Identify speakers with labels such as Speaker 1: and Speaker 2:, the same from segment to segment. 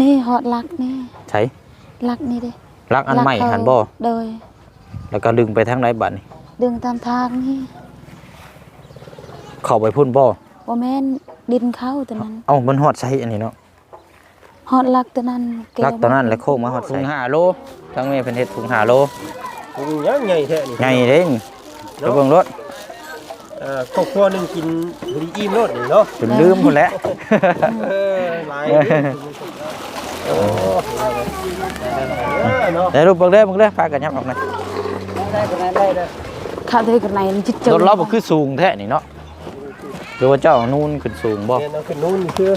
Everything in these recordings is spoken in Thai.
Speaker 1: นี่ฮอดลักนี่
Speaker 2: ใช้
Speaker 1: ลักนี่เด้
Speaker 2: ลักอันใหม่
Speaker 1: ลักเขา
Speaker 2: หันบ่
Speaker 1: โดย
Speaker 2: แล้วก็ดึงไปทางไหนบัดนี่
Speaker 1: ดึงตามทางนี่
Speaker 2: เข้าไปพุ่นบ่
Speaker 1: บ่แม่นดินเข้าตัวนั้น
Speaker 2: เอ้ามันฮอดใช้อันนี้เนาะ
Speaker 1: ฮอดลักตัวนั้นเว
Speaker 2: ลักตอนนั้นแล้วโค้งมาฮอดใช้ถุง5โลทั้งแม่เพิ่นเฮ็ดถุง5โล
Speaker 3: ถุงยังไงแท้นี่
Speaker 2: ใหญ่เด้นี่ไปเบิ่งรถ
Speaker 3: เอ่อครอบครัวหนึงกินบริอิ่มรสนี่เนาะ
Speaker 2: จนลืมพุ่นแหล้ว
Speaker 3: เออหลาย เด้อโอ้เออเนาะ
Speaker 2: เดี๋ยวรูปเบิ่งเด้อเบิ่งเด้อพากันยับออกหน่อย
Speaker 3: ได้ก็ได้ได้ได้
Speaker 1: เข้าเด้กันไหนมันจิตจ
Speaker 2: รถเราบ่คือสูงแท้นี่เนาะหรือว่าเจ้านู่นขึ้นสูงบ่
Speaker 3: เรียนเอาขึ้นนู้นนี่คือ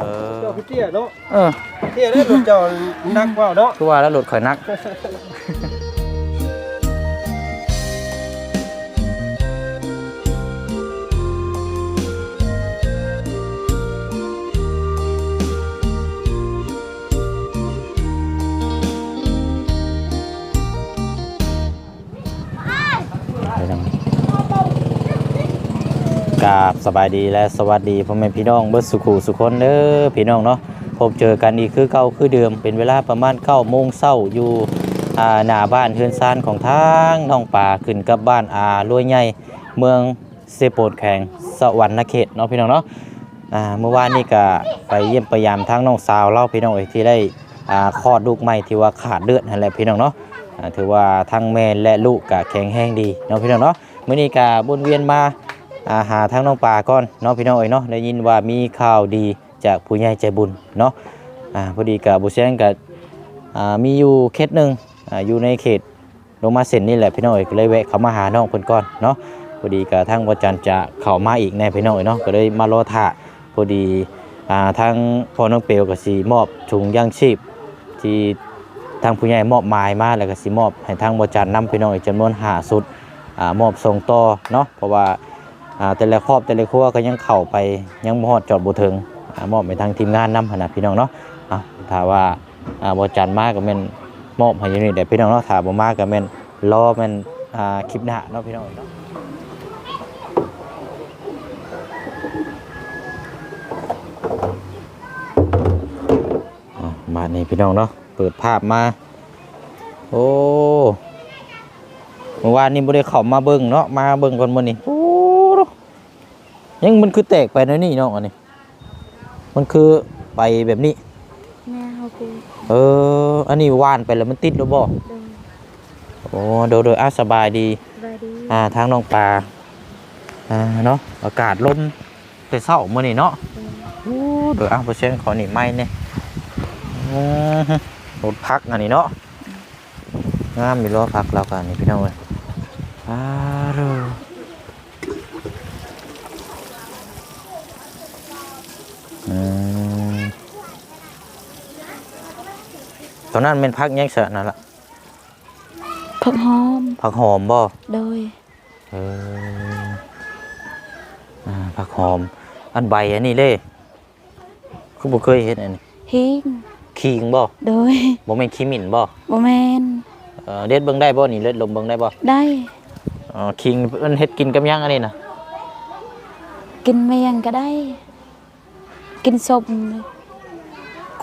Speaker 2: เออ
Speaker 3: เจ้าคือเตี้ยเนาะ
Speaker 2: เออ
Speaker 3: เตี้ยได้รถเจ้านักว่าเนาะ
Speaker 2: คือว่าแล้วรถข่อยนัก กราบสบายดีและสวัสดีพ่อแม่พี่น้องเบิดสุขูสุคนเด้อพี่น้องเนาะพบเจอกันอีกคือเก่าคือเดิมเป็นเวลาประมาณ9โมงเช้าอยู่หน้าบ้านเฮือนซานของทางน้องป่าขึ้นกับบ้านอาลวยใหญ่เมืองเซโปดแข่งสวรรณเขตเนาะพี่น้องเนาะเมื่อวานนี้ก็ไปเยี่ยมพยายามทางน้องสาวเล่าพี่น้องเอยที่ได้คลอดลูกใหม่ที่ว่าขาดเลือดนั่นแหละพี่น้องเนาะอ่าถือว่าทั้งแม่และลูกก็แข็งแรงดีเนาะพี่น้องเนาะเมื้อนี้ก็บนเวียนมา อาหาทั้งน้องปลาก่อนเนาะพี่น้องเอ้ยเนาะได้ยินว่ามีข่าวดีจากผู้ใหญ่ใจบุญเนาะอ่าพอดีกับบุเซียงกับอ่ามีอยู่เขตหนึ่งอ่าอยู่ในเขตลงมาเส้นนี่แหละพี่น้องเอ้ยก็เลยแวะเขามาหาน้องเพิ่นก่อนเนาะพอดีกับทางวัจันทร์จะเข้ามาอีกแน่พี่น้องเอ้ยเนาะก็เลยมารอท่าพอดีอ่าทางพ่อน้องเปลวก็สิมอบถุงย่างชีพที่ทางผู้ใหญ่มอบหมายมาแล้วก็สิมอบให้ทางบริจาคนำพี่น้องอีกจำนวนห้าสุดอ่ามอบส่งต่อเนาะเพราะว่า แต่ละครอบแต่ละครัวก็ยังเข้าไปยังบ่ฮอดจอดบ่ถึงมอบให้ทางทีมงานนำขนน่ะพี่น้องเนาะถ้าว่าอาบริจาคมาก็แม่นมอบให้ยูนี่แต่พี่น้องเนาะถ้าบ่มากก็แม่นรอแม่นอาคลิปหน้าเนาะพี่น้องเนาะมานี่พี่น้องเนาะเปิดภาพมา โอ้เมื่อวานนี้บ่ได้เข้ามาเบิ่งเนาะมาเบิ่งก่อนมื้อนี้โอ้ ยังมันคือแตกไปหน้อยนี่เนาะอันนี้ มันคือไปแบบนี้
Speaker 1: แม่เฮากู
Speaker 2: เออ อันนี้ว่านไปแล้วมันติดแล้วบ่
Speaker 1: โดย
Speaker 2: โอ้โดยโดยอาสบายดี
Speaker 1: สบายดี
Speaker 2: อ่าทางน้องปลาอ่าเนาะอากาศลมแต่เช้ามื้อนี้เนาะโอ้โดยอะเปอร์เซ็นต์ขอหนีไม่เนี่ยอือฮึรถพักอันนี้เนาะงามอยู่รถพักเรากันนี่พี่น้องเอ้ยอาเตอนนั้นเป็นพักยังเสะนั่นละ
Speaker 1: ผักหอม
Speaker 2: ผักหอมบ่
Speaker 1: โดย
Speaker 2: เอออ่าผักหอม อันใบอันนี้เด้คือบ่เคยเห็นอันนี้
Speaker 1: หิง
Speaker 2: ขิงบ่
Speaker 1: โดย
Speaker 2: บ่แม่นขี้หมิ่นบ่
Speaker 1: บ่แม่น
Speaker 2: เอ่อเด็ดเบิ่งได้บ่นี่เล็ดลมเบิ่งได้บ่
Speaker 1: ได้
Speaker 2: อ๋อขิงเพิ่นเฮ็ดกินกับหยังอันนี้น่ะ
Speaker 1: กินเมียงก็ได้ กินสม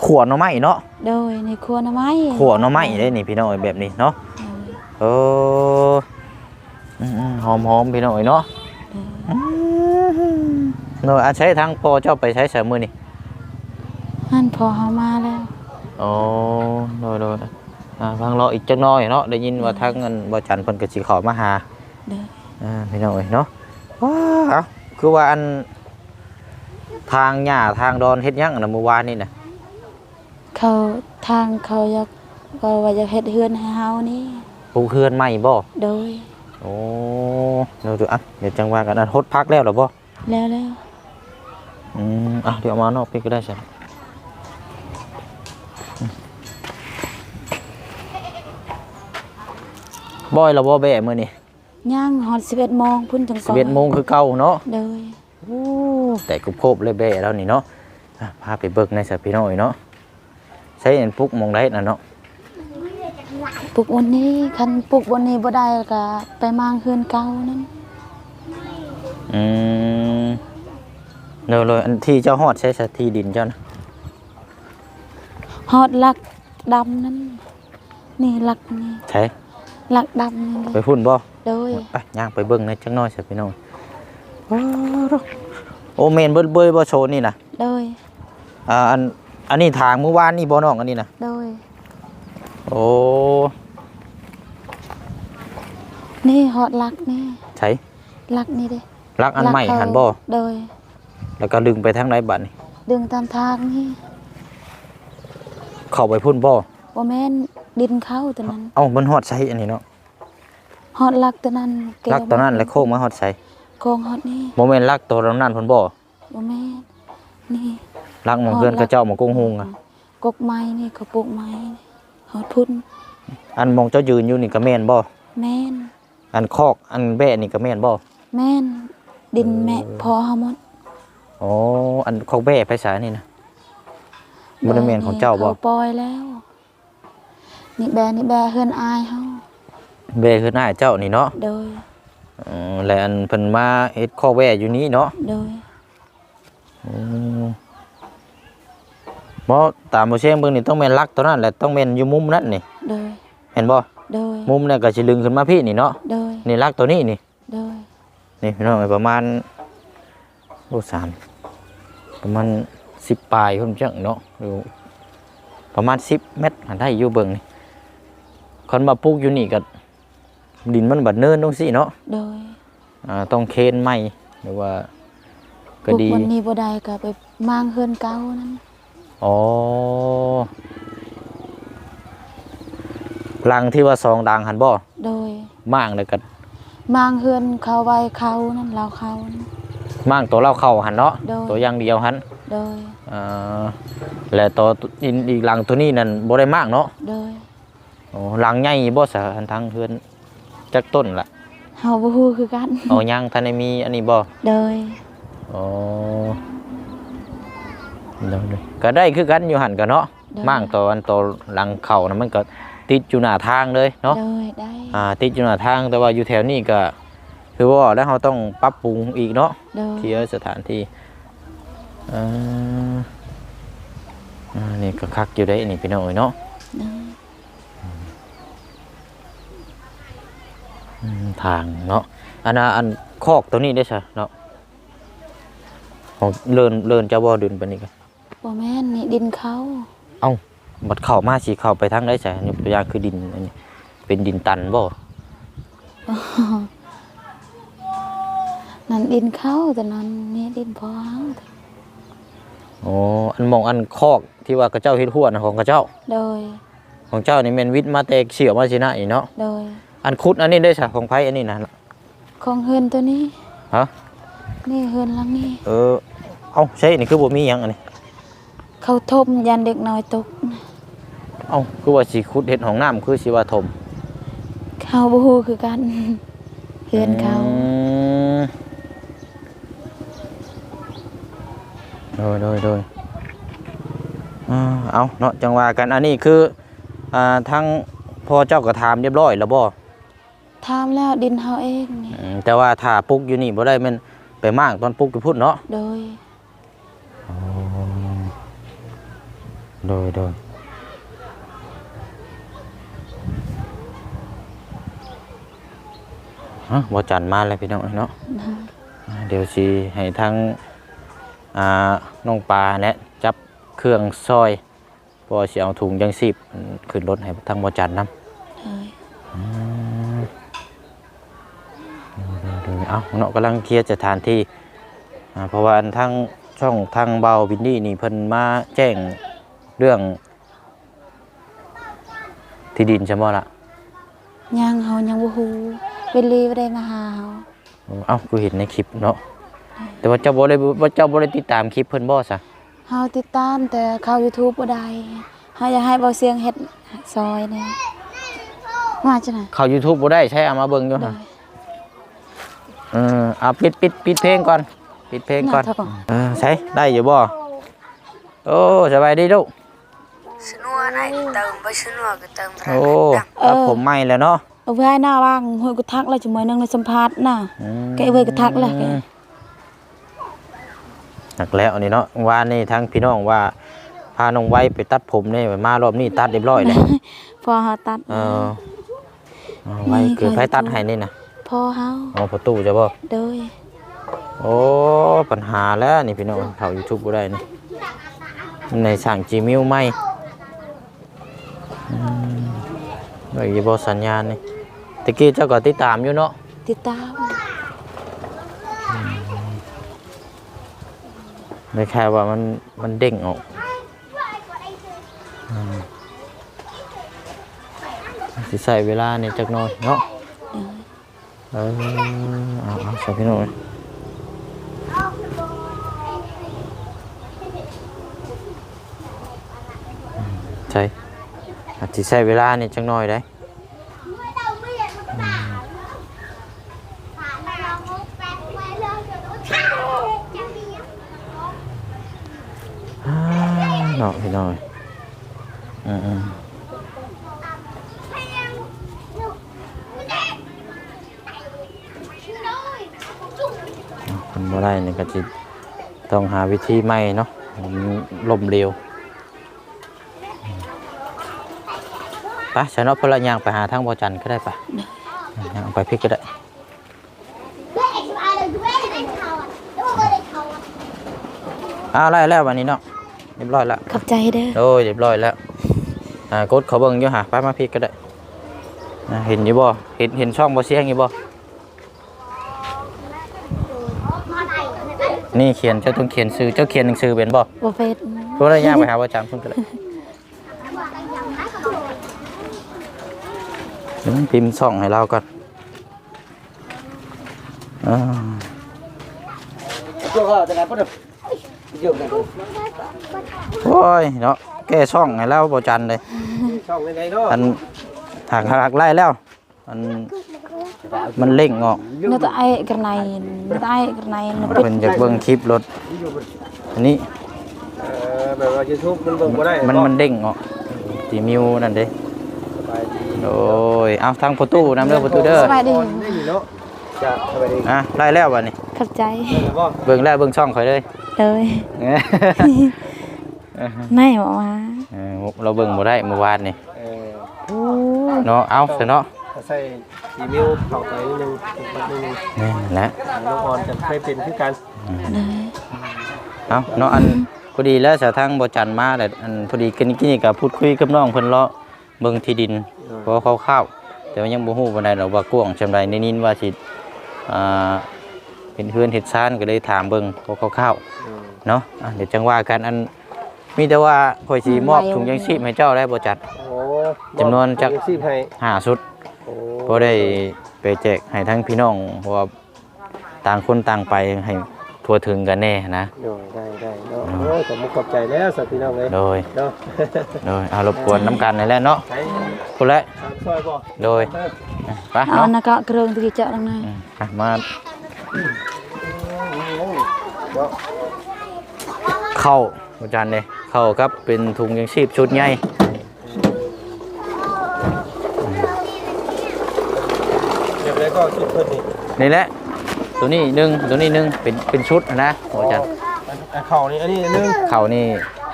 Speaker 2: ขัวหน่อไม้เนาะ
Speaker 1: โดยในครัวหน้ำไม้
Speaker 2: ขัวหน่อไม้เด้นี่พี่น้องเอ้ยแบบนี้เนาะ
Speaker 1: โดย
Speaker 2: เอออืมๆหอมๆพี่น้องเอ้ยเนาะอืมเนาะอาใช้ทางพ่อเจ้าไปใช้สามมื้อนี่
Speaker 1: หันพอเฮามาแล้ว
Speaker 2: อ๋อโดยๆอ่าฟังรออีกจักหน่อยเนาะได้ยินว่าทางเงินบ่จันทร์เพิ่นก็สิเข้ามาหา
Speaker 1: โดย
Speaker 2: อ่าพี่น้องเอ้ยเนาะว้าเอ้าคือว่าอันทางหญ้าทางดอนเฮ็ดหยังน่ะเมื่อวานนี่น่ะ
Speaker 1: เขาทางเขาอยากก็ว่าจะเฮ็ดเฮือนให้เฮานี่
Speaker 2: ปลูกเฮือนใหม่บ่
Speaker 1: โดย
Speaker 2: โอ้เดี๋ยวดูอะเดี๋ยวจังว่ากันอันฮดพักแล้วเหรอบ่
Speaker 1: แล้วแล้ว
Speaker 2: อืมอะเดี๋ยวเอามานอกพี่ก็ได้ใช่บ่อยแล้วบ่แบ่มื้อนี้
Speaker 1: ย่างฮอด11โมงพุ่นจังก่อน
Speaker 2: 11โมงคือเก่าเนาะ
Speaker 1: โดย
Speaker 2: โอ้แต่กรุบโครบเลยแบ่แล้วนี่เนาะอะพาไปเบิกในสะพี่น้อยเนาะ ใช้อันปลุกหมองได้น่ะเนาะ
Speaker 1: ปลูกวันนี้คันปลูกวันนี้บ่ได้ก็ไปมางเฮือนเก่านั่น
Speaker 2: อืมเดี๋ยวเลยอันที่เจ้าฮอดใช้สะที่ดินเจ้านะ
Speaker 1: ฮอดลักดำนั่นนี่ลักนี่
Speaker 2: ใช่
Speaker 1: ลักดำนี่
Speaker 2: ไปพุ่นบ่
Speaker 1: โดย
Speaker 2: ไปย่างไปเบิ่งในอยจังน้อยสิพี่น้องว้าวโอ้เมนเบิ่เบยบ่โชว์นี่นะ
Speaker 1: โดย
Speaker 2: อ่าอัน อันนี้ทางเมื่อวานนี่บ่น้องอันนี้นะ
Speaker 1: โดย
Speaker 2: โอ้
Speaker 1: นี่ฮอดลักนี่
Speaker 2: ใช่
Speaker 1: ลักนี่เด้
Speaker 2: รักอันใหม่
Speaker 1: ลักเขา
Speaker 2: หันบ่
Speaker 1: โดย
Speaker 2: แล้วก็ดึงไปทางไหนบัดนี่
Speaker 1: ดึงตามทางนี่
Speaker 2: เข้าไปพุ่นบ่
Speaker 1: บ่แม่นดินเข้าตัวนั้น
Speaker 2: เอ้ามันฮอดใช้อันนี้เนาะ
Speaker 1: ฮอดลักตัวนั้นเว
Speaker 2: รักตอนนั้นแล้วโค้งมาฮอดใช้
Speaker 1: โค้งฮอดนี่
Speaker 2: บ่แม่นรักตัวนั้นพุ่นบ่
Speaker 1: บ่แม่นนี่
Speaker 2: รักหมองเพื่อนเขาเจ้าหมองกงฮุงอะ
Speaker 1: กกไม้นี่เขาปลูกไม้นี่ฮอดพุ่น
Speaker 2: อันหมองเจ้ายืนอยู่นี่ก็แม่นบ่
Speaker 1: แม่น
Speaker 2: อันคอกอันแบ่นี่ก็แม่นบ่
Speaker 1: แม่นดินแม่พอเฮาหมด
Speaker 2: อ๋ออันคอกแบ่ไผสายนี่นะบ่ได้แม่นของเจ้าบ่
Speaker 1: เขาปล่อยแล้วนี่แบนี่แบเฮือนอายเฮา
Speaker 2: แบ่คือหน้าเจ้านี่เนาะ
Speaker 1: โดย
Speaker 2: อือแล้วอันเพิ่นมาเฮ็ดคอกแบ่อยู่นี้เนาะ
Speaker 1: โดย
Speaker 2: อืม บ่ตามบ่เชียงเบิ่งนี่ต้องแม่นรักตัวนั้นแหละต้องแม่นอยู่มุมนั้นนี่
Speaker 1: โดย
Speaker 2: เห็นบ่
Speaker 1: โดย
Speaker 2: มุมเนี่ยก็สิลึงขึ้นมาพี่นี่เนาะ
Speaker 1: โดย
Speaker 2: นี่รักตัวนี้นี่
Speaker 1: โดย
Speaker 2: นี่พี่น้องเอ้ยประมาณโอ้สามประมาณสิบปลายพุ่นจังเนาะดูประมาณสิบเมตรหันได้อยู่เบิ่งนี่คนมาปลูกอยู่นี่ก็ดินมันบัดเนินตรงสิเนาะ
Speaker 1: โดย
Speaker 2: อ่าต้องเคนไม้หรือว่าก็ดี
Speaker 1: พววันนี้บ่ได้ก็ไปมางเฮือนเก่านั่น
Speaker 2: อ๋อลังที่ว่าซองดังหันบ่
Speaker 1: โดย
Speaker 2: ม่างเลยก็
Speaker 1: มางเฮือนเขาไว้เขานั่นเราเขานั่น
Speaker 2: ม่างตัวเล่าเข้าหันเนาะ
Speaker 1: โดย
Speaker 2: ตัวอย่างเดียวหัน
Speaker 1: โดย
Speaker 2: อ่าและตัวอีกอีกหลังตัวนี้นั่นบ่ได้มากเนาะ
Speaker 1: โดย
Speaker 2: โอ้หลังใหญ่บ่สะอันทางเฮือนจักต้นล่ะ
Speaker 1: เฮาบ่ฮู้คือกัน
Speaker 2: เอายังทันได้มีอันนี้บ่
Speaker 1: โดย
Speaker 2: อ๋อเดี๋ยวๆ ก็ได้คือกันอยู่หั่นก็เนาะ
Speaker 1: โดย
Speaker 2: ม่างตัวอันตัวหลังเข้านะมันก็ติดอยู่หน้าทางเลยเนาะ
Speaker 1: โดยได้
Speaker 2: อ่าติดอยู่หน้าทางแต่ว่าอยู่แถวนี้ก็ คือว่าแล้วเราต้องปรับปรุงอีกเนาะ
Speaker 1: โดย
Speaker 2: เคลียร์สถานที่อ่าอ่านี่ก็คักอยู่ได้นี่พี่น้องเอ้ยเนาะ
Speaker 1: โดย
Speaker 2: อืมทางเนาะอันน่ะอันคอกตัวนี้ได้ใช่เนาะของเลินเลินเจ้าบ่ดินไปนี่กัน
Speaker 1: บ่แม่นนี่ดินเขา
Speaker 2: เอ้าบัดเข้ามาสิเข้าไปทางได้ใช่อันนี้ตัวอย่างคือดินอันนี้เป็นดินตันบ่
Speaker 1: นั่นดินเขาแต่นั้นนี่ดินพอเฮา
Speaker 2: อ๋ออันมองอันคอกที่ว่ากระเจ้าเฮ็ดหัวนะของกระเจ้า
Speaker 1: โดย
Speaker 2: ของเจ้านี่แม่นวิทย์มาแต่เฉียวมาสินะอีเนาะ
Speaker 1: โดย
Speaker 2: อันคุดอันนี้ได้ใช่ของไผอันนี้นะ
Speaker 1: ของเฮือนตัวนี้
Speaker 2: ฮะ
Speaker 1: นี่เฮือนหลังนี้
Speaker 2: เออเอ้าใช่นี่คือบ่มีหยังอันนี้
Speaker 1: เขาทมยันเด็กน้อยตก
Speaker 2: เอ้าคือว่าสิขุดเฮ็ดห้องน้ำคือสิว่าถม
Speaker 1: เขาบ่ฮู้คือกันเฮือนเขา
Speaker 2: อืมโดยโดยโดยอ่าเอาเนาะจังว่ากันอันนี้คืออ่าทั้งพ่อเจ้าก็ถามเรียบร้อยแล้วบ่
Speaker 1: ถามแล้วดินเฮาเองนี่
Speaker 2: อืมแต่ว่าถ้าปลูกอยู่นี่บ่ได้แม่นไปมากตอนปลูกอยู่พุ่นเนาะ
Speaker 1: โดย
Speaker 2: โดยโดยฮะบ่จันมาแล้วพี่น้องเนาะอ่าเดี๋ยวสิให้ทั้งอ่าน้องปลาและจับเครื่องซอยเพอสิเอาถุงยังสิบขึ้นรถให้ทั้งบอจันนำ
Speaker 1: เลย
Speaker 2: ดูเอาเนาะกำลังเคลียร์สถานที่อ่าเพราะว่าอันทั้งช่องทางเบาบินนี่นี่เพิ่นมาแจ้ง เรื่อง ที่ดินใช่ไหมล่ะ
Speaker 1: ยังเฮายังบ่ฮู้เวลีบ่ได้มาหาเฮา
Speaker 2: เอ้ากูเห็นในคลิปเนาะแต่ว่าเจ้าบ่ได้ว่าเจ้าบ่ได้ติดตามคลิปเพิ่นบ่ซะ
Speaker 1: เฮาติดตามแต่เข้า YouTube บ่ได้เฮาอยากให้เบาเสียงเฮ็ดซอยแหนี่มาจังได๋
Speaker 2: เข้า YouTube บ่ได้ใช้เอามาเบิ่งอยู่
Speaker 1: โด
Speaker 2: หั่น
Speaker 1: ย
Speaker 2: เออเอาปิดปิดปิดเพลงก่อน ปิดเพลงก่อน
Speaker 1: น่าเท่าก่อน
Speaker 2: เออใช้ได้อยู่บ่โอ้สบายดีลูก
Speaker 4: สนัวไหนเติมไปสนัวก็เติม
Speaker 2: โอ้ครับผมไม่แล้วเนาะ
Speaker 1: เอาไว้หน้าว่างห้วยกูทักแล้วจะมื้อนึงในสัมภาษณ์น่ะ
Speaker 2: อืม
Speaker 1: แกเว้ยก็ทักแล้วแก
Speaker 2: หักแล้วอันนี้เนาะว่านี่ทั้งพี่น้องว่าพาน้องไว้ไปตัดผมนี่มารอบนี้ตัดเรียบร้อยเลย
Speaker 1: พอเฮาตัด
Speaker 2: เออเอาไว้คือไผตัดให้นี่นะ
Speaker 1: พอเฮา
Speaker 2: เอาประตูจะบ่
Speaker 1: โดย
Speaker 2: โอ้ปัญหาแล้วนี่พี่น้องเขา YouTube บ่ได้นี่ในสั่ง Gmail ใหม่ อืมไว้อยู่บ่สัญญาณนี่ตะกี้เจ้าก็ติดตามอยู่เนาะ
Speaker 1: ติดตาม
Speaker 2: ไม่แค่ว่ามันมันเด้งออกอืมสิใส่เวลานี่จักหน่อยเนาะเออเอาเอาใส่พี่น้องอืมใช่ อาจสิใส่เวลานี่จักหน่อยได้อ่าเนาะพี่น้อยอืมอืมคนบ่ได้นี่ก็จิต้องหาวิธีใหม่เนาะมันลมเร็วอืม ไปฉันเอาพลยางไปหาทางบ่อจันทร์ก็ได้ปะยางไปพริกก็ได้อ้าวไล่แล้ววันนี้เนาะเรียบร้อยแล้ว
Speaker 1: ขอบใจเด้อ
Speaker 2: โอ้ยเรียบร้อยแล้วอ่ากดเขาเบิ่งอยู่หาไปมาพริกก็ได้อ่าเห็นอยู่บ่เห็นเห็นช่องบ่เสียงอยู่บ่นี่เขียนเจ้าต้องเขียนซื้อเจ้าเขียนหนังสือเป็นบ่
Speaker 1: บ่เป็น
Speaker 2: เพราะอะไรยากไปหาว่าจำเพิ่นก็ได้เดี๋ยว พิมพ์ช่องให้เราก่อนอ่า
Speaker 3: ช่วงว่าจะไหนพ่อเด้อเยอะเลย
Speaker 2: โอ้ยเนาะแก้ช่องให้เราบ่จันเลย
Speaker 3: ช่องไหนๆเนาะ
Speaker 2: อันหักหักไล่แล้วอันมันเล่งออก
Speaker 1: นึกแต่ไอ้กระไนนึกแต่ไอ้กระไนนึก
Speaker 2: เป็นจากเบิ้งคลิปรถอันนี้
Speaker 3: เออแบบว่า YouTube มันเบิ่งบ่ได้
Speaker 2: มันมันเด้งออกตีมิวนั่นเด้
Speaker 3: สบายดี
Speaker 2: โอ้ยเอาทางประตูน้ำเด้อประตูเด้อ
Speaker 1: สบายดี
Speaker 3: ได้อยู่เนาะจะสบายดี
Speaker 2: อะไล่แล้ววันนี้
Speaker 1: ขอบใจ
Speaker 3: เห็นบ่
Speaker 2: เบิ่งแล้วเบิ่งช่องข่อยเลย
Speaker 1: เลย
Speaker 2: เอ้ย
Speaker 1: ไม่หมอมา
Speaker 2: เออเราเบิ่งบ่ได้เมื่อวานนี่
Speaker 3: เออ
Speaker 1: โอ้
Speaker 2: เนาะเอาซะเนาะ
Speaker 3: ถ้าใส่อีเมลเข้าไปนิดนึงอีกบัดนึง
Speaker 2: นี่แหละ
Speaker 3: น้องออนจะเคยเป็นคือกัน
Speaker 1: เลย
Speaker 2: เอาเนาะอันพอดีแล้วสาวทางบ่จันมาแต่อันพอดีกินกินกับพูดคุยกับน้องเพิ่นเลาะ เบิ่งที่ดินเพราะเขาเข้าวๆแต่ว่ายังบ่ฮู้ปานใดดอกว่ากว้างจำาใดในนินว่าสิอ่าเป็นเพื่อนเฮ็ดซ่านก็เลยถามเบิ่งเพราะเข้าว
Speaker 3: เออ
Speaker 2: ๆเนาะอะเดี๋ยวจังว่ากันอันมีแต่ว่าข่อยสิมอบถุงยังชีพให้เจ้าได้บ่จัด
Speaker 3: โอ้
Speaker 2: จำนวนจัก
Speaker 3: สิบให้
Speaker 2: ห้าชุด
Speaker 3: โอ้
Speaker 2: บ่ได้ไปแจกให้ทั้งพี่น้องเพราะว่าต่างคนต่างไปให้ ทั่วถึงกันแน่นะ
Speaker 3: โดยได้ได้เนาะโอ้ยผมขอบใจแล้วสัตว์พี่น้องเลย
Speaker 2: โดย
Speaker 3: เนาะ
Speaker 2: โดยเอารบกวนน้ำกันนี่แหละเนาะ
Speaker 3: ใช้
Speaker 2: พุ่นละ
Speaker 3: ตามซอยบ่
Speaker 2: โดย
Speaker 3: เออ
Speaker 2: ไป
Speaker 1: เอา
Speaker 2: เนาะ
Speaker 1: นะก็เครื่องตะกี้เจาะดังนั้น
Speaker 2: อืมไปมา
Speaker 3: เนาะ
Speaker 2: เข้าอาจารย์เลยเข้าครับเป็นถุงยังชีพชุดใหญ่
Speaker 3: เก็บแล้วก็คิดเพิ่นนี่
Speaker 2: นี่แหละ ตัวนี้หนึ่งตัวนี้หนึ่งเป็นเป็นชุดนะอาจารย์
Speaker 3: อันเข่านี่อันนี้อันนึง
Speaker 2: เข่านี่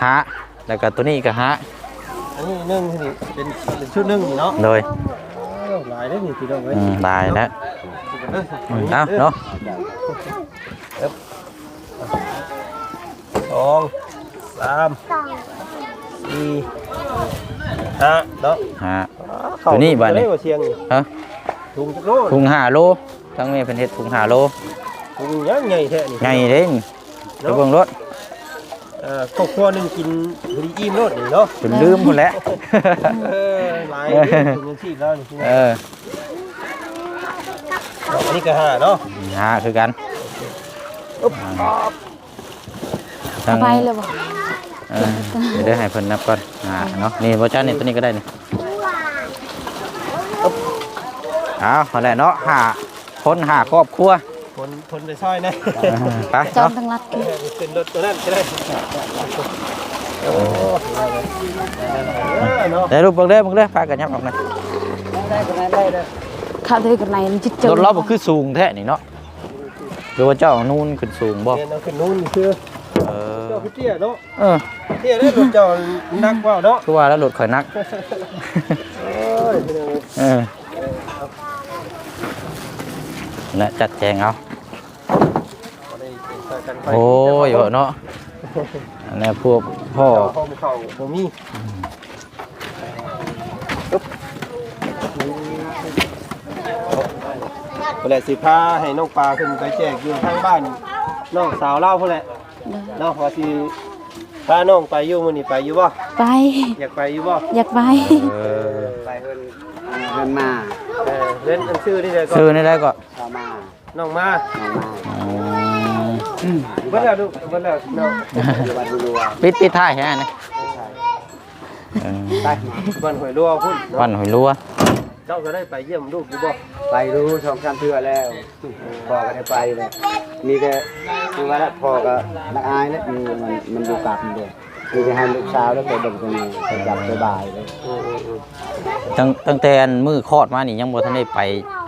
Speaker 2: ฮะแล้วก็ตัวนี้ก็ฮะ
Speaker 3: อันนี้อันนึงนี่เป็นเป็นชุดหนึงนี่เนาะ
Speaker 2: โดย
Speaker 3: โอ้หลายเด้อนี่พี่น้องเอ้ย
Speaker 2: อืมตายแล้ว
Speaker 3: เด้อ
Speaker 2: อืมเอาเนาะ
Speaker 3: สองสามสี่ห้าเนาะ
Speaker 2: ฮะ
Speaker 3: เข้
Speaker 2: ตัวนี้บ้านนี่
Speaker 3: เอ้ยเชียงนี่
Speaker 2: ฮะ
Speaker 3: ถุงจักโล
Speaker 2: ถุงห้าโล ทั้งนี้เป็นเห็ดถุงห้าโล
Speaker 3: ถุงยังใหญ่แท้นี่
Speaker 2: ใหญ่เด้นกระเบื้องรถ
Speaker 3: เอ่อครอบครัวหนึงกินพอดีอิ่มโลดนี่เนาะ
Speaker 2: จนลืมหมดแล้ว
Speaker 3: เออหลายเด้อถุงยังชีพแล้วนี่พี่น้
Speaker 2: เอ
Speaker 3: อง
Speaker 2: อ
Speaker 3: อันนี้ก็ห้าเนาะ
Speaker 2: ฮะคือกัน
Speaker 3: อุ๊บ
Speaker 1: เอาไปเลยบ่
Speaker 2: เออเดี๋ยวได้ให้เพิ่นนับก่อนอ่าเนาะนี่บ่จ้านี่ตัวนี้ก็ได้นี่เอาเอาแหละเนาะหา คนหาครอบครัว
Speaker 3: คนคนไปซอยนะ
Speaker 2: เออไป
Speaker 1: จอม
Speaker 2: เนาะ
Speaker 1: ทั้งรัด
Speaker 3: เออเป็นรถตัวนั้นก็ได้โอ้เออเนาะ
Speaker 2: เดี๋ยวรูปเบิ่งเด้อเบิ่งเด้อพากันยับออกหน่อย
Speaker 3: ได้ก็ได้ได้ได้
Speaker 1: เข้าตะกี้กระไนจิตเจอ
Speaker 2: รถเราบ่คือสูงแท้นี่เนาะหรือว่าเจ้าเอานู่นขึ้นสูงบ่
Speaker 3: เรียนเอาขึ้นนู้นคือ
Speaker 2: เออ
Speaker 3: คือเตี้ยเนาะ
Speaker 2: เออ
Speaker 3: เตี้ยได้รถเจ้านักว่าเนาะ
Speaker 2: คือว่าแล้วรถข่อยนัก
Speaker 3: โอ้ยเป็นยังไง
Speaker 2: เออ และจัดแจงเอา
Speaker 3: บ่ได้เก่งใส่กันไป
Speaker 2: โอ้ยเหอะเนาะอันนี้พวกพ่อ
Speaker 3: เจ้าห้องเข้าบ่มีปึ๊บบ่ได้สิพาให้น้องปลาขึ้นไปแจกอยู่ทางบ้านน้องสาวเล่าพุ่นแหละ
Speaker 1: เด้อ
Speaker 3: เนาะว่าสิพาน้องไปอยู่มื้อนี้ไปอยู่บ่
Speaker 1: ไป
Speaker 3: อยากไปอยู่บ่
Speaker 1: อยากไป
Speaker 2: เออ
Speaker 3: ไปเพิ่น
Speaker 5: เงินมา
Speaker 3: เออเล่นอันชื่อนี่เลยก็
Speaker 2: ซื้อนี่ได้ก็
Speaker 5: เข้ามา
Speaker 3: น้องมา
Speaker 5: เงินมา
Speaker 2: อืม
Speaker 3: เบิ่แล้วลูกเบิ่แล้วน้อง
Speaker 5: อยู่วัดบุรัว
Speaker 2: ปิดปิดท้ายแค่นี้เออ
Speaker 5: ไป
Speaker 3: บ้านห้วยรัวพุ่น
Speaker 2: วันหอยรัว
Speaker 3: เจ้าก็ได้ไปเยี่ยมลูกอยู่บ่
Speaker 5: ไปรู้สองสามเทื่อแล้วพ่อก็ได้ไปเลยมีแต่คือว่าพ่อก็นักอายแล้วมีมันมันดูกลับมันเดียวมีแต่ให้ลูกสาวแล้วไปเบิ่งตรงนี้ไปจับสบายเลย
Speaker 2: ตั้งตั้งแต่อันมือคลอดมานี่ยังบ่ทันได้ไป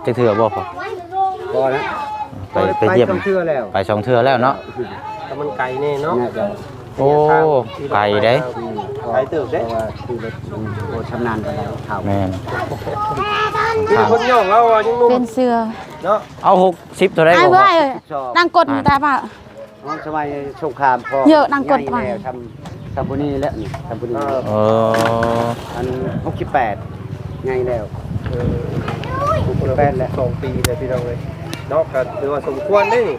Speaker 2: จักเทื่อบ่พอ
Speaker 5: พอนะ
Speaker 2: ไปไปเยี่ยม
Speaker 5: สองเทื่อแล้ว
Speaker 2: ไปสองเทื่อแล้วเนาะ
Speaker 3: แต่มันไกลแน่เนาะ
Speaker 5: น่าจะ
Speaker 2: โอ้ ไกลเด้
Speaker 5: อืม
Speaker 3: ไกลเติบเด้
Speaker 5: เพราะว่าคือรถมันโอ้ชำนาญไปแล้วเข่า
Speaker 2: แม่น
Speaker 3: มีคนย่องเราอะยังหนุ่ม
Speaker 1: เป็นเสือ
Speaker 3: เนาะ
Speaker 2: เอา60ตัวได้
Speaker 1: ไอ้
Speaker 2: บ่พ
Speaker 1: เว้
Speaker 2: อย
Speaker 5: ชอบ
Speaker 1: นั่งกดตาเปล่า
Speaker 5: อ๋อสมัยสงครามพอ
Speaker 1: เยอะนางกดไป
Speaker 5: ใหญ่แล้วทำทำบุญนี่แล้วนี่ทำบุญนี่
Speaker 2: เออ
Speaker 5: อันหกสิบแปดไงแล้ว
Speaker 3: เออแปดและสองปีเลยพี่น้องเลย เนาะก็ถือว่าสมควรได้นี่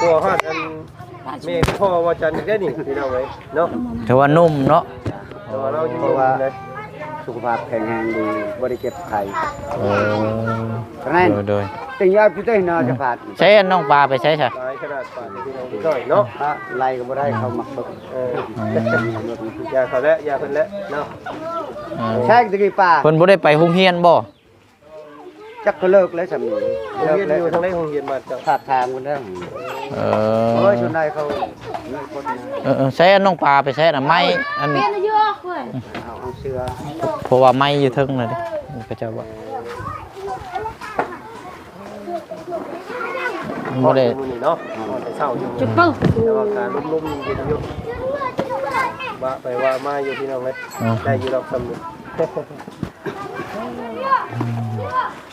Speaker 3: ตัวฮอดอันแม่พ่อว่าจันทร์ได้นี่พี่น้องเลยเนาะ
Speaker 2: ถือว่านุ่มเนาะ
Speaker 3: แต่ว่าเราอยู่
Speaker 5: เพราะว่า
Speaker 3: เลย
Speaker 5: สุขภาพแข็งแรงดีบริเก็บไข่
Speaker 2: เออ
Speaker 5: ฉะนั้น
Speaker 2: โดยโดย
Speaker 5: ติงยาพี่เต้ยนอจะผ่าน
Speaker 2: ใช้อันน้องปลาไปใช้ใช่
Speaker 3: ตายขนาดป่านนี้พี่น้องนิดหน่อยเนาะ
Speaker 5: พระไล่ก็บ่ได้เขามักเบิก
Speaker 3: เออยาเขาแล้วยาเพิ่นแล้วเนาะ
Speaker 5: ใช่ตะกี้ป้า
Speaker 2: เพิ่นบ่ได้ไปโรงเรียนบ่
Speaker 5: จักก็เลิกแล้วสามี
Speaker 3: โรง
Speaker 5: เลิก
Speaker 3: เรียน
Speaker 5: แล้ว
Speaker 3: อยู่ทางไหนโรงเรียนมาเจ้า
Speaker 5: ขาดทางคนเด้อ
Speaker 2: เอ
Speaker 5: โอ้ย
Speaker 2: อ
Speaker 5: ชนได้เขาเลิกคนนะ
Speaker 2: เออเออใช้อันน้องปลาไปใช้อันไม้อัน
Speaker 1: เป็นเยอะเว้ย
Speaker 5: เอาเอาเสื้อ
Speaker 2: เพราะว่าไม้อยู่เทึงเลยเด้ก็จะว่า
Speaker 3: พอ
Speaker 2: บ่
Speaker 3: ได้
Speaker 2: ได้
Speaker 3: มื้อนี้เนาะพอได้เช้าอยู่
Speaker 1: จุดปึ๊บ
Speaker 3: แต่ว่าการลุ่มๆเย็นอยู่ว่าไปว่ามาอยู่พี่น้องเลยได้อยู่ดอกสำนึก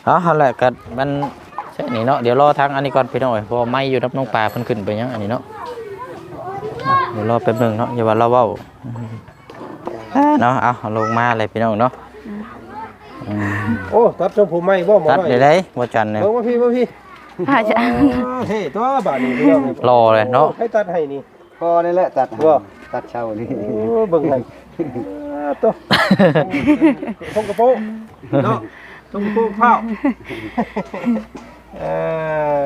Speaker 2: เอ๋อหั่นแหละก็มันใช่นี่เนาะเดี๋ยวรอทางอันนี้ก่อนพี่น้องเอ้ยเพราะว่าไม้อยู่รับน้องปลาเพิ่นขึ้นไปยังอันนี้เนาะเดี๋ยวรอแป๊บหนึงเนาะอย่าว่าเราเว้าเนาะเอาเอาลงมาเลยพี่น้องเนาะอืม
Speaker 3: โอ้ตัดทรงผมใหม่บ่หมอ
Speaker 2: ตัด
Speaker 3: น้อย
Speaker 2: ได้ได้บ่จันเนี่ย
Speaker 3: เบิ่งมาพี่มาพี่
Speaker 1: อาจจะ
Speaker 3: เฮ้ตัวบาดนี้พี่น้อง
Speaker 2: รอเลยเนาะ
Speaker 3: ให้ตัดให้นี่
Speaker 5: พอนี่แหละตัด
Speaker 3: ว่า
Speaker 5: ตัดเช่านี่
Speaker 3: โอ้เบิ่งให้ตัวทงกระโปงเนาะ ทงกระโปงข้าวเออ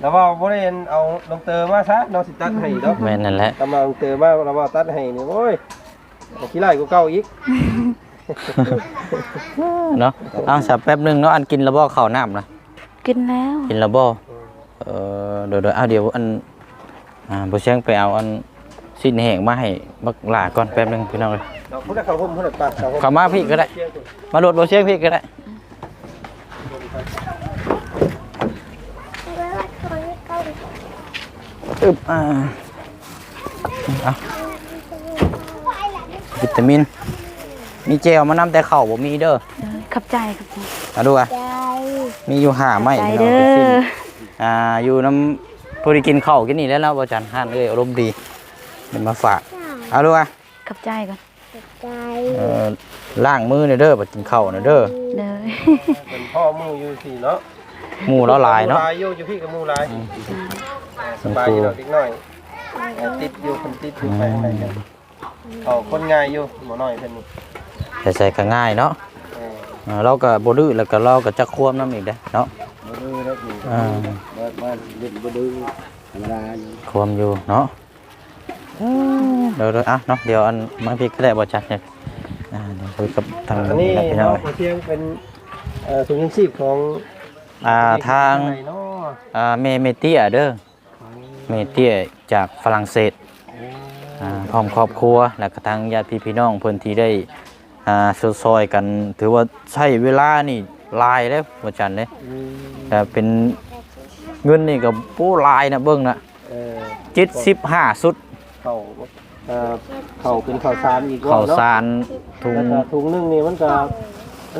Speaker 3: แล้วว่าบ่ได้เอาลงเตอมาซะน้องสิตัดให้ดอก
Speaker 2: แม่นนั่นแหละ
Speaker 3: กำลังเตอมาเราว่าตัดให้นี่โอ้ยขี้ไล่กูเก่าอีก
Speaker 2: เนาะเอาสับแป๊บหนึงเนาะอันกินแล้วบ่ข้าวน้ำนะ
Speaker 1: กินแล้ว
Speaker 2: กินแล้วบ่เออเดี๋ยวเดี๋ยวเอาเดี๋ยวอันอ่าบ่เชียงไปเอาอันสิ้นแห้งมาให้บักหลาก่อนแป๊บหนึงพี่น้องเอ้ย
Speaker 3: เราพูดได้เขาห่มพูดได้ปากเขาห่ม
Speaker 2: เข้ามาพี่ก็ได้ มาโหลดบ่เชียงพี่ก็ได้ อึบอ่าเอาวิตามิน มีเจลมานำแต่เข่าบ่มีเด้อ
Speaker 1: ขับใจขับใจ
Speaker 2: เอาดูอะมีอยู่ห้าไม้
Speaker 1: ใจ
Speaker 2: พี่น้
Speaker 1: เด้
Speaker 2: องไปสิ้น
Speaker 1: อ
Speaker 2: อ่าอยู่น้ำผู้ที่กินข้าวกินนี่แล้วเราบ่จันห้านเอ้ยอารมณ์ดีเดี๋ยวมาฝากเอาดูอะ
Speaker 1: ขับใจก่อน
Speaker 2: เออล้างมือเนี่ยเด้อบ่กินข้าวเนี่ยเด้อ
Speaker 1: เด้อ
Speaker 3: เป็นพ่อมูอยู่สี่เนาะ
Speaker 2: หมู่เราหลายเนาะ
Speaker 3: ลายอยู่อยู่พี่กับมูลายสบายอยู่ดอกเล็กน้อยติดอยู่คนติดอยู่ไปไหนกันเขาคนง่ายอยู่หมอน้อยเพิ่นนี่
Speaker 2: แต่ใส่ก็ง่ายเนาะ
Speaker 3: เออ
Speaker 2: เออเราก็บ่ดื้อแล้วก็เราก็จักควมน้ำอีกเด้อเนาะ
Speaker 5: บ่ดื้อแล้วอยู่
Speaker 2: อ่า
Speaker 5: บ่บ่เล่นบ่ดื้อธรรมดาอยู่
Speaker 2: ควมอยู่เนาะเดี๋ยวๆอะเนาะเดี๋ยวอันมาพี่ก็ได้บ่จัดเนี่ยอ่าเดี๋ยวคุยกับทาง
Speaker 3: อันนี้
Speaker 2: พี่น้อ
Speaker 3: เนาะ
Speaker 2: ง
Speaker 3: เที่ยงเป็นเอ่อถุงยังชีพของ
Speaker 2: อ่าทาง
Speaker 3: ไหนเนาะ
Speaker 2: อ่าเมเมเตียเด้อเมเตียจากฝรั่งเศสอ่าพร้อมครอบครัวแล้วก็ทางญาติพี่น้องเพิ่นที่ได้อ่าซอยๆกัน ถือว่าใช้เวลานี่หลายแล้วบ่จันเด้
Speaker 3: อืม
Speaker 2: แต่เป็นเงินนี่ก็ปูหลายนะเบิ่งนะ
Speaker 3: เออ
Speaker 2: 75สุด
Speaker 3: เขาเอ่อข้าวเป็นข้าวสารอีก
Speaker 2: ข้าว
Speaker 3: เนาะ
Speaker 2: สารถุง
Speaker 3: แล้วก็ถุงหนึงนี่มันก็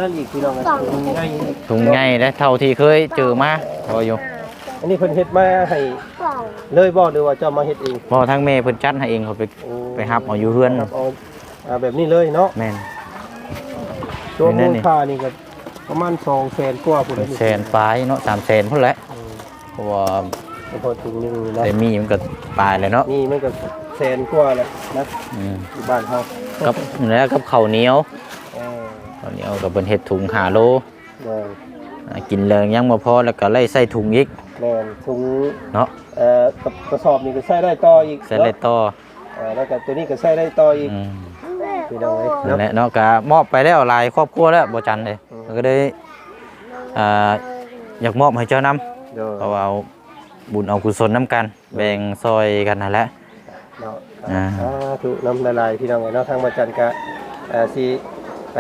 Speaker 3: นั่นอีกพี่น้องเอ้ยถุงใหญ่
Speaker 2: ถุงใหญ่ได้เท่าที่เคยเจอมาพออยู่
Speaker 3: อันนี้เพิ่นเฮ็ดมาให้เลยบ่หรือว่าเจ้ามาเฮ็ดเอง
Speaker 2: บ่ทั้งแม่เพิ่นจัดให้เองเขาไป
Speaker 3: โอ้
Speaker 2: ไปรับเอาอยู่เฮือน
Speaker 3: ครับเอาอ่าแบบนี้เลยเนาะ
Speaker 2: แม่น
Speaker 3: ตัว
Speaker 2: เห็นแน่
Speaker 3: มูล
Speaker 2: นี่
Speaker 3: ค่านี่ก็ประมาณ200,000กว่าพุ่น
Speaker 2: เป็นแสนปลายเนาะ3แสนพุ่นแหละเพราะว่า
Speaker 3: พอถุงหนึงนี่เนาะ
Speaker 2: แต่มีมันก็ปลายเลยเนาะ
Speaker 3: นี่มันก็แสนกว่าแหละนะ
Speaker 2: อืม
Speaker 3: อยู่บ้านเฮา
Speaker 2: กับแล้วกับข้าวเหนียว
Speaker 3: เออ
Speaker 2: ข้าวเหนียวกับเพิ่นเฮ็ดถุง5โล
Speaker 3: แม่น
Speaker 2: อ่ากินแล้วยังบ่พอแล้วก็ไล่ใส่ถุงอีก
Speaker 3: แม่นถุง
Speaker 2: เนาะ
Speaker 3: เอ่อกับกระสอบนี่ก็ใส่ได้ต่ออีก
Speaker 2: ใส่ได้ต่อ
Speaker 3: เออแล้วก็ตัวนี้ก็ใส่ได้ต่ออีก
Speaker 2: อืม
Speaker 3: พี่น้องเอ้ย
Speaker 2: นั่น
Speaker 3: เนาะ
Speaker 2: แหละเนาะก็มอบไปแล้วหลายครอบครัวแล้วบ่จันเลย
Speaker 3: อืม
Speaker 2: ก็ได้อ่าอยากมอบให้เจ้านํ
Speaker 3: เดี๋ยว
Speaker 2: เพราะว่าเอาบุญเอากุศลนํกัน แบ่งซอยกันนั่นแหละ
Speaker 3: เนาะ
Speaker 2: อ่า
Speaker 3: สาธุน้ำละลายพี่น้องเอ้ยเนาะทางวัดจันทร์ก็เอ่อสิ ไป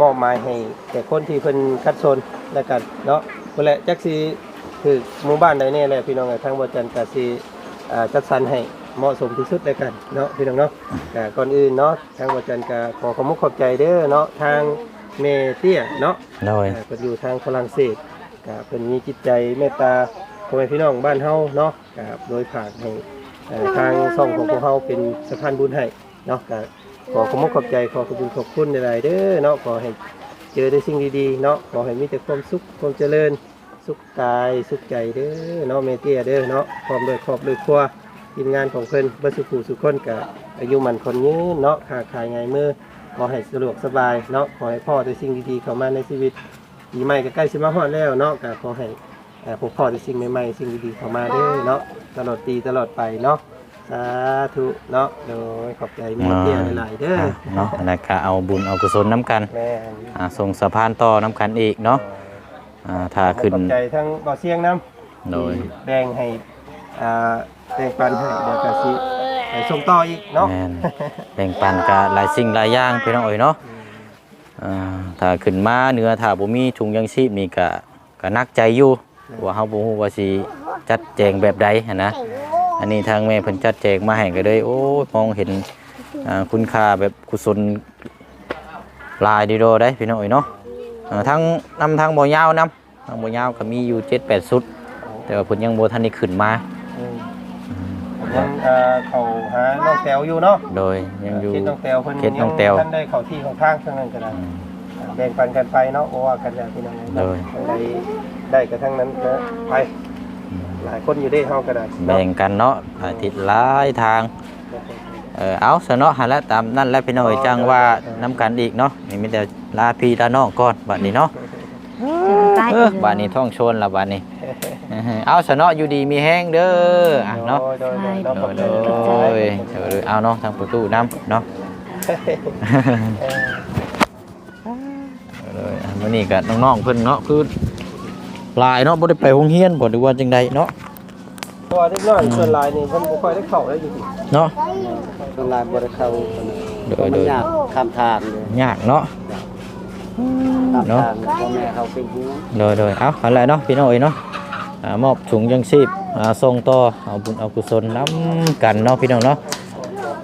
Speaker 3: มอบหมายให้แก่คนที่เพิ่นคัดสนแล้วกันเนาะเพิ่นแหละจักสิคือหมู่บ้านใดแน่แหละพี่น้องเอ้ยทางวัดจันทร์ก็สิอ่าจัดสรรให้เหมาะสมที่สุดแล้วกันเนาะพี่น้องเนาะแต่ก่อนอื่นเนาะทางวัดจันทร์ก็ขอขอบคุณขอบใจเด้อเนาะทางเมเตี้ยเนาะ
Speaker 2: โดย
Speaker 3: อ่าเพิ่นอยู่ทางฝรั่งเศสก็เพิ่นมีจิตใจเมตตาพ่อแม่พี่น้องบ้านเฮาเนาะก็โดยผ่านให้เอ่อทางช่องของพวกเฮาเป็นสะพานบุญให้เนาะก็ ขอขอบคุณขอบใจขอขอบคุณขอบคุณหลายเด้อเนาะขอให้เจอแต่สิ่งดีๆเนาะขอให้มีแต่ความสุขความเจริญ สุขกายสุขใจเด้อเนาะเมเตียเด้อเนาะพร้อมด้วยครอบด้วยครัวทีมงานของเพิ่นเบ่สุขสุขคนก็อายุมันคนยืนเนาะค้าขายไงมือขอให้สะดวกสบายเนาะขอให้พ่อได้สิ่งดีๆเข้ามาในชีวิตปีใหม่ก็ใกล้สิมาฮอดแล้วเนาะก็ขอให้พวกพ่อได้สิ่งใหม่ๆสิ่งดีๆเข้ามาเด้อเนาะตลอดปีตลอดไปเนาะ สาธุเนาะโดยขอบใจแมีเตี้ยหลายๆเด้อ
Speaker 2: อะเนาะแล้วก็เอาบุญเอากุศลน้ำกัน
Speaker 3: แม่น
Speaker 2: อ่าส่งสะพานต่อน้ำกันอีกเนาะอ่าถ้าขึ้น
Speaker 3: ขอบใจทั้งบ่อเสียงน้
Speaker 2: โดยำ
Speaker 3: แบ่งให้อ่าแบ่งปันให้เดี๋ยวก็สิให้ส่งต่ออีกเนาะ
Speaker 2: แม่นแบ่งปันกับหลายสิ่งหลายอย่างพี่น้องเอ๋ยเนาะอ่าถ้าขึ้นมาเหนือถ้าบ่มีถุงยังชีพนี่ก็ก็นักใจอยู่ว่าเฮาบ่ฮู้ว่าสิจัดแจงแบบใดหันนะ อันนี้ทางแม่เพิ่นจัดแจงมาให้ก็เลยโอ้ยมองเห็นอ่าคุณค่าแบบกุศลหลายดีโดได้พี่น้องเอ๋ยเนาะอ่าทั้งนำทางบ่ยาวนํทางบ่ยาวก็มีอยู่7-8ชุด แต่ว่าเพิ่นยังบ่ทันได้ขึ้นมา
Speaker 3: อืมยังเอ่อเขาหาน้องแตวอยู่เนาะ
Speaker 2: โดยยังอยู่
Speaker 3: คิดน้องแตวเพิ่น
Speaker 2: เขตน้องแต้ว
Speaker 3: ท่านได้เข้าที่เข้าทางเท่านั้นก็ได้
Speaker 2: อืม
Speaker 3: แบ่งปันกันไปเนาะโอ้ว่ากันอย่างพี่น้อง
Speaker 2: โดย
Speaker 3: ได้ได้กระทั่งนั้นก็ไป หลายคนอยู่ได้เฮาก็ได้
Speaker 2: แบ่งกันเนาะหลายทิศหลายทางเออเอาซะเนาะหันละตามนั่นแหละพี่น้องเอ๋ยจังว่าน้ำกันอีกเนาะนี่มีแต่ลาพี่ลาน้องก่อนบัดนี้เนาะ
Speaker 1: ใต้
Speaker 2: เออบัดนี้ท่องชนละบัดนี้ เอาซะเนาะอยู่ดีมีแห้งเด้ออะเนาะ
Speaker 3: โดยโดยโดย
Speaker 2: โดยโดยโดยเอาเนาะทางประตูน้ำเนาะโดยอะมื้อนี้ก็น้องๆเพิ่นเนาะคือ หลายเนาะบ่ได้ไปโรงเรียนบ่หรือว่าจังใดเนาะ
Speaker 3: เพราะว่าเด็กน้อยส่วนหลายนี่เพิ่นบ่ค่อยได้เข้าได้อยู่ที่
Speaker 2: เนาะ
Speaker 5: ตอนแรกบ่ได้เข้าปานนั้น
Speaker 2: โดย
Speaker 5: มั
Speaker 2: โด
Speaker 5: น
Speaker 2: ย
Speaker 5: ยากข้ามทางเลย
Speaker 2: ยากเนาะ
Speaker 5: ข้าม
Speaker 2: เนาะ
Speaker 5: ทางพ่อแม่เขาเป็นห่วง
Speaker 2: โดยโดยเอาอะไรเนาะพี่น้องเอ๋ยเนาะอ่ามอบถุงยังชีพอ่าส่งต่อเอาบุญเอากุศลน้ำกันเนาะพี่น้องเนาะ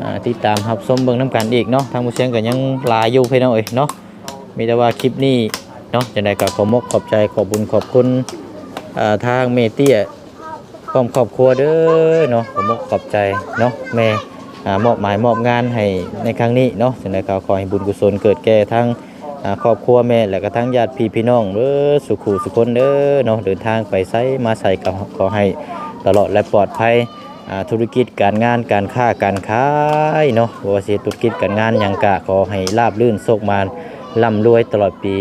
Speaker 2: อ่าติดตามรับชมเบิ่งน้ำกันอีกเนาะทางผู้เชียงก็ยังหลายอยู่พี่น้องเอ๋ยเนาะมีแต่ว่าคลิปนี้ เนาะจะได้กับขอมกขอบใจขอบบุญขอบคุณทางเมเตียพร้อมครอบครัวเด้อเนาะขอมกขอบใจเนาะแม่มอบหมายมอบงานให้ในครั้งนี้เนาะจะได้ก็ขอให้บุญกุศลเกิดแก่ทั้งครอบครัวแม่และก็ทั้งญาติพี่พี่น้องเด้อสุขุสุคนเด้อเนาะเดินทางไปไสมาใส่ก็ขอให้ตลอดและปลอดภัยธุรกิจการงานการค้าการขายเนาะบ่ว่าสิธุรกิจการงานยังกะขอให้ราบรื่นโชคมานร่ำรวยตลอดปี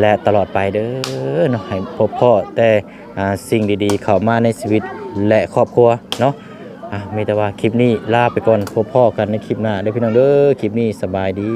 Speaker 2: และตลอดไปเด้อเนาะให้พบพ่อแต่สิ่งดีๆ เข้ามาในชีวิตและครอบครัวเนาะอะมีแต่ว่าคลิปนี้ลาไปก่อนพบพ่อกันในคลิปหน้าเด้อพี่น้องเด้อคลิปนี้สบายดี